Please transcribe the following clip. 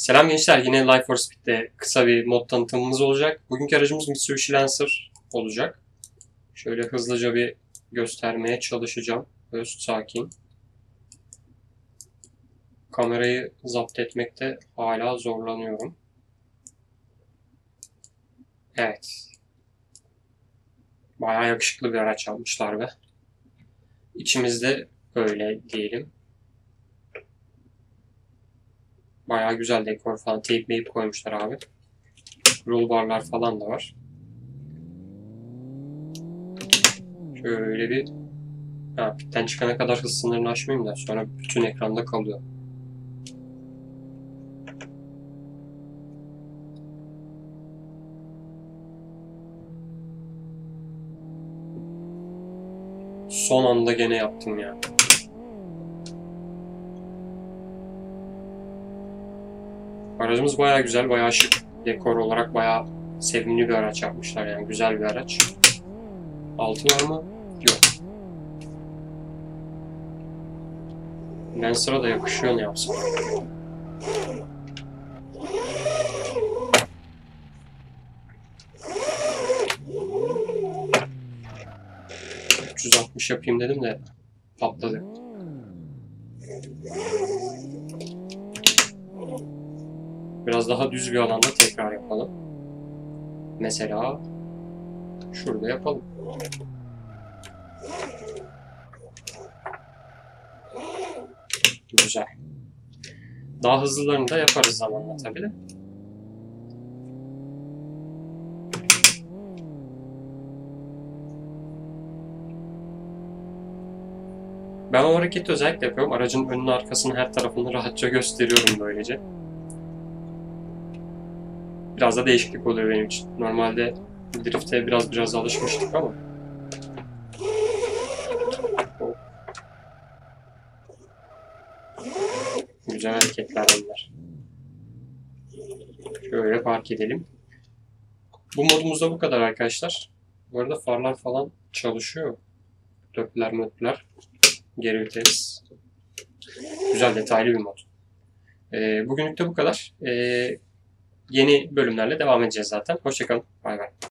Selam gençler, yine Life for Speed'de kısa bir mod tanıtımımız olacak. Bugünkü aracımız Mitsubishi Lancer olacak. Şöyle hızlıca bir göstermeye çalışacağım. Öz sakin. Kamerayı zapt etmekte hala zorlanıyorum. Evet. Bayağı yakışıklı bir araç almışlar be. İçimizde öyle diyelim. Bayağı güzel dekor falan. Teyp meyip koymuşlar abi. Roll barlar falan da var. Şöyle bir ha, pitten çıkana kadar hız sınırını aşmayayım da sonra bütün ekranda kalıyor. Son anda gene yaptım ya. Aracımız bayağı güzel, bayağı şık. Dekor olarak bayağı sevimli bir araç yapmışlar yani güzel bir araç. Altı var mı? Yok. Lancer'a da yakışıyor ne. ...360 yapayım dedim de patladı. Biraz daha düz bir alanda tekrar yapalım. Mesela şurada yapalım. Güzel. Daha hızlılarını da yaparız zamanla tabii de. Ben o hareketi özellikle yapıyorum. Aracın önünü arkasını her tarafını rahatça gösteriyorum böylece. Biraz da değişiklik oluyor benim için. Normalde drift'e biraz biraz alışmıştık ama. Güzel hareketler bunlar. Şöyle park edelim. Bu modumuzda bu kadar arkadaşlar. Bu arada farlar falan çalışıyor. Döpler möpler. Geri vites. Güzel detaylı bir mod. Ee, bugünlük de bu kadar. Ee, yeni bölümlerle devam edeceğiz zaten. Hoşçakalın. Bay bay.